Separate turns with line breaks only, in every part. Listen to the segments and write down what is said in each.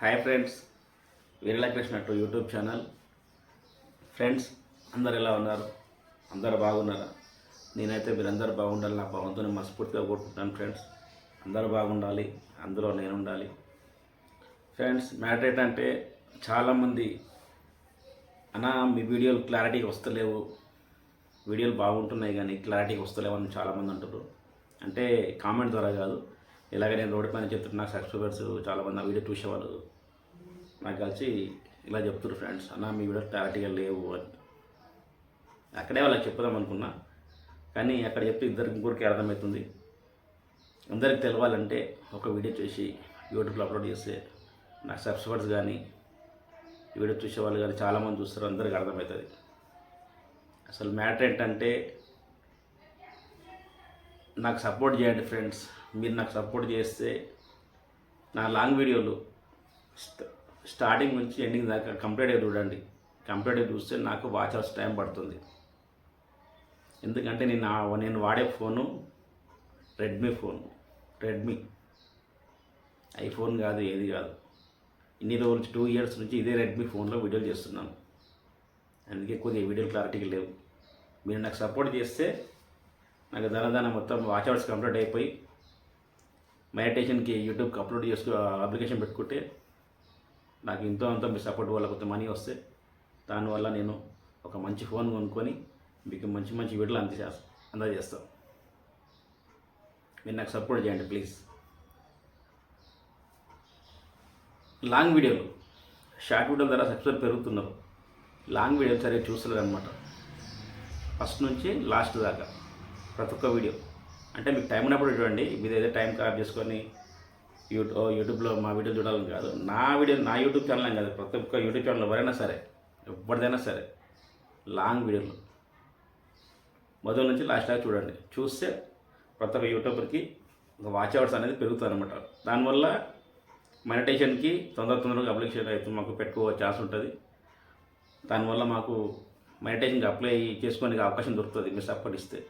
Hi friends వీరలకృష్ణ to YouTube channel. Friends అందరు ఎలా ఉన్నారు? అందరు బాగున్నారా? నేనైతే మీరందరూ బాగుండాలి నా భగవంతుని మనస్ఫూర్తిగా కోరుకుంటున్నాను ఫ్రెండ్స్. అందరూ బాగుండాలి అందులో నేను ఉండాలి. ఫ్రెండ్స్ మ్యాటర్ ఏంటంటే చాలామంది అన్నా మీ వీడియోలు క్లారిటీ వస్తలేవు. వీడియోలు బాగుంటున్నాయి కానీ క్లారిటీ వస్తలేవు అని చాలామంది అంటారు అంటే కామెంట్ ద్వారా కాదు ఇలాగ నేను రోడ్డు పైన చెప్తున్నా నాకు సబ్స్క్రైబర్స్ చాలామంది నా వీడియో చూసేవాళ్ళు. నాకు కలిసి ఇలా చెప్తున్నారు ఫ్రెండ్స్ అన్న మీ వీడియో క్లారిటీగా లేవు అని. అక్కడే వాళ్ళకి చెప్పుదాం అనుకున్నా కానీ అక్కడ చెప్తే ఇద్దరికి ఇంకొకరికి అర్థమవుతుంది. అందరికి తెలవాలంటే ఒక వీడియో చేసి యూట్యూబ్లో అప్లోడ్ చేస్తే నాకు సబ్స్క్రైబర్స్ కానీ వీడియో చూసే వాళ్ళు కానీ చాలామంది చూస్తారు అందరికి అర్థమవుతుంది. అసలు మ్యాటర్ ఏంటంటే నాకు సపోర్ట్ చేయండి ఫ్రెండ్స్ మీరు నాకు సపోర్ట్ చేస్తే నా లాంగ్ వీడియోలు స్టార్టింగ్ నుంచి ఎండింగ్ దాకా కంప్లీట్గా చూడండి. కంప్లీట్గా చూస్తే నాకు వాచ్ అవర్స్ టైం పడుతుంది. ఎందుకంటే నేను నేను వాడే phone Redmi phone Redmi iPhone కాదు ఏది కాదు. ఇన్ని రోజులు టూ ఇయర్స్ నుంచి ఇదే రెడ్మీ ఫోన్లో వీడియోలు చేస్తున్నాను. అందుకే కొద్దిగా వీడియో క్లారిటీగా లేవు. మీరు నాకు సపోర్ట్ చేస్తే నాకు ధనదాన మొత్తం వాచ్ అవర్స్ కంప్లీట్ అయిపోయి మెడిటేషన్కి యూట్యూబ్కి అప్లోడ్ చేసుకో అప్లికేషన్ పెట్టుకుంటే నాకు ఇంతో అంత మీ సపోర్ట్ వల్ల కొంత మనీ వస్తే దానివల్ల నేను ఒక మంచి ఫోన్ కొనుక్కొని మీకు మంచి మంచి వీడియోలు అంద అందజేస్తాను మీరు నాకు సపోర్ట్ చేయండి ప్లీజ్ లాంగ్ వీడియోలు షార్ట్ వీడియోల ద్వారా సబ్స్క్రైబ్ పెరుగుతున్నారు. లాంగ్ వీడియోలు సరిగ్గా చూస్తలేదు అనమాట ఫస్ట్ నుంచి లాస్ట్ దాకా. ప్రతి ఒక్క వీడియో. అంటే మీకు టైం ఉన్నప్పుడు చూడండి మీరు ఏదో టైం కాప్ చేసుకొని యూట్యూబ్ యూట్యూబ్లో మా వీడియో చూడాలని కాదు. నా వీడియో నా యూట్యూబ్ ఛానల్ అని కాదు ప్రతి ఒక్క యూట్యూబ్ ఛానల్ ఎవరైనా సరే ఎవరిదైనా సరే లాంగ్ వీడియోలు. మొదటి నుంచి లాస్ట్ దాకా చూడండి. చూస్తే ప్రతి ఒక్క యూట్యూబర్కి ఒక వాచ్ అవర్స్ అనేది పెరుగుతుంది అనమాట దానివల్ల మెడిటేషన్కి తొందర తొందరగా అప్లికేషన్ అయితే మాకు పెట్టుకో ఛాన్స్ ఉంటుంది. దానివల్ల మాకు మెడిటేషన్కి అప్లై చేసుకోనికి అవకాశం దొరుకుతుంది మీరు సపోర్ట్ ఇస్తే.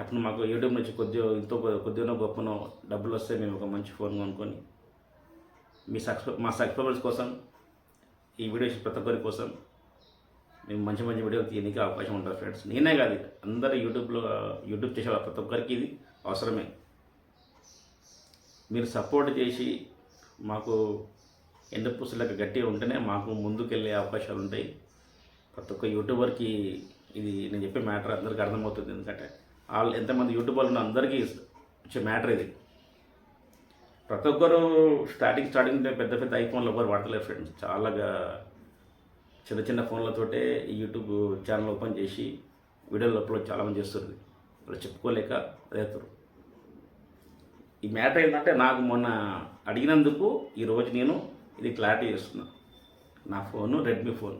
అప్పుడు మాకు యూట్యూబ్ నుంచి కొద్దిగా ఎంతో కొద్దిగానో గొప్పనో డబ్బులు వస్తే మేము ఒక మంచి ఫోన్ కొనుక్కొని మీ సబ్స్క్రై మా సబ్స్క్రైబర్స్ కోసం ఈ వీడియోస్ ప్రతి ఒక్కరి కోసం మేము మంచి మంచి వీడియో తీయడానికి అవకాశం ఉంటుంది ఫ్రెండ్స్. నేనే కాదు అందరూ యూట్యూబ్లో యూట్యూబ్ చేసే ప్రతి ఒక్కరికి ఇది అవసరమే. మీరు సపోర్ట్ చేసి మాకు ఎండ పుస్తలకు గట్టిగా ఉంటేనే మాకు ముందుకెళ్ళే అవకాశాలు ఉంటాయి. ప్రతి ఒక్క యూట్యూబర్కి ఇది నేను చెప్పే మ్యాటర్ అందరికీ అర్థమవుతుంది. ఎందుకంటే వాళ్ళు ఎంతమంది యూట్యూబర్లు ఉన్న అందరికీ వచ్చే మ్యాటర్ ఇది. ప్రతి ఒక్కరు స్టార్టింగ్ స్టార్టింగ్ పెద్ద పెద్ద ఐఫోన్లు ఎవరు వాడతలేరు ఫ్రెండ్స్. చాలా చిన్న చిన్న ఫోన్లతోటే యూట్యూబ్ ఛానల్ ఓపెన్ చేసి వీడియోలు అప్లోడ్ చాలామంది చేస్తుంది వాళ్ళు చెప్పుకోలేక అదేస్తారు. ఈ మ్యాటర్ ఏంటంటే నాకు మొన్న అడిగినందుకు ఈరోజు నేను ఇది క్లారిటీ చేస్తున్నా. నా ఫోను రెడ్మీ ఫోన్.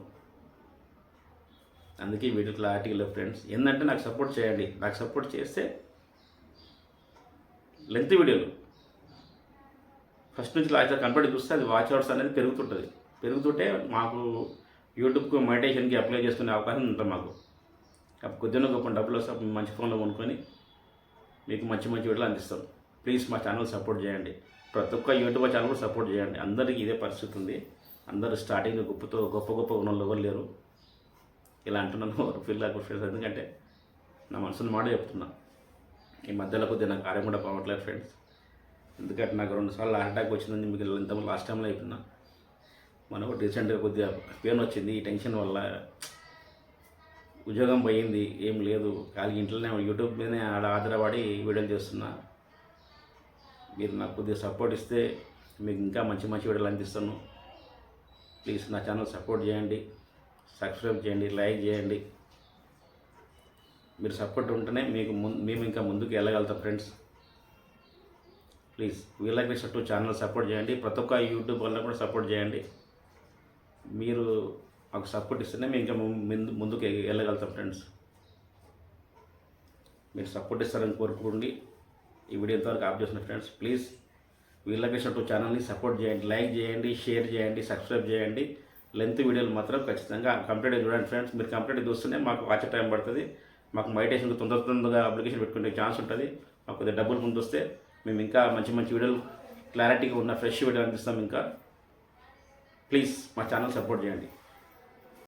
అందుకే వీడియో క్లారిటీ లేదు ఫ్రెండ్స్. ఏంటంటే నాకు సపోర్ట్ చేయండి. నాకు సపోర్ట్ చేస్తే లెంత్ వీడియోలు. ఫస్ట్ నుంచి లాస్ట్ కనపడి చూస్తే అది వాచ్ అవర్స్ అనేది పెరుగుతుంటుంది. పెరుగుతుంటే మాకు యూట్యూబ్కు మెడిటేషన్కి అప్లై చేసుకునే అవకాశం ఉంటుంది మాకు. అప్పుడు కొద్దిగా గొప్ప డబ్బులు వస్తే మంచి ఫోన్లో కొనుక్కొని మీకు మంచి మంచి వీడియోలు అందిస్తాం. ప్లీజ్ మా ఛానల్ సపోర్ట్ చేయండి. ప్రతి ఒక్క యూట్యూబ్ ఛానల్ కూడా సపోర్ట్ చేయండి. అందరికీ ఇదే పరిస్థితి ఉంది. అందరూ స్టార్టింగ్ గొప్పతో గొప్ప గొప్ప ఉన్న ఎవరు లేరు. ఇలా అంటున్నాను ఫీల్ ఫ్రెండ్స్ ఎందుకంటే నా మనసుని మాట చెప్తున్నా. ఈ మధ్యలో కొద్దిగా నాకు కార్యం కూడా పోవట్లేదు ఫ్రెండ్స్ ఎందుకంటే నాకు రెండు సార్లు హార్ట్ అటాక్ వచ్చిందని మీకు ఇంత లాస్ట్ టైంలో చెప్పిన. మనకు రీసెంట్గా కొద్దిగా పెయిన్ వచ్చింది ఈ టెన్షన్ వల్ల ఉద్యోగం పోయింది ఏం లేదు. ఖాళీ ఇంట్లోనే యూట్యూబ్ మీదనే ఆడ ఆధారపడి వీడియోలు చేస్తున్నా. మీరు నాకు కొద్దిగా సపోర్ట్ ఇస్తే మీకు ఇంకా మంచి మంచి వీడియోలు అందిస్తాను. ప్లీజ్ నా ఛానల్ సపోర్ట్ చేయండి. సబ్స్క్రైబ్ చేయండి లైక్ చేయండి. మీరు సపోర్ట్ ఉంటేనే మీకు ముందు మేము ఇంకా ముందుకు వెళ్ళగలుగుతాం ఫ్రెండ్స్. ప్లీజ్ వీళ్ళకి టూ ఛానల్ సపోర్ట్ చేయండి. ప్రతి ఒక్క యూట్యూబ్ వల్ల కూడా సపోర్ట్ చేయండి. మీరు మాకు సపోర్ట్ ఇస్తేనే మేము ఇంకా ముందు ముందుకు వెళ్ళగలుగుతాం ఫ్రెండ్స్. మీరు సపోర్ట్ ఇస్తారని కోరుకోండి. ఈ వీడియో ఇంతవరకు ఆప్ చేసిన ఫ్రెండ్స్ ప్లీజ్ వీళ్ళకి టూ ఛానల్ని సపోర్ట్ చేయండి లైక్ చేయండి షేర్ చేయండి సబ్స్క్రైబ్ చేయండి. లెంత్ వీడియోలు మాత్రం ఖచ్చితంగా కంప్లీట్గా చూడండి ఫ్రెండ్స్. మీరు కంప్లీట్గా చూస్తేనే మాకు వాచ్ టైం పడుతుంది. మాకు మెడిటేషన్కి తొందర తొందరగా అప్లికేషన్ పెట్టుకునే ఛాన్స్ ఉంటుంది. మాకు కొద్దిగా డబ్బులు ముందు వస్తే మేము ఇంకా మంచి మంచి వీడియోలు క్లారిటీగా ఉన్న ఫ్రెష్ వీడియోలు అందిస్తాం ఇంకా. ప్లీజ్ మా ఛానల్ సపోర్ట్ చేయండి.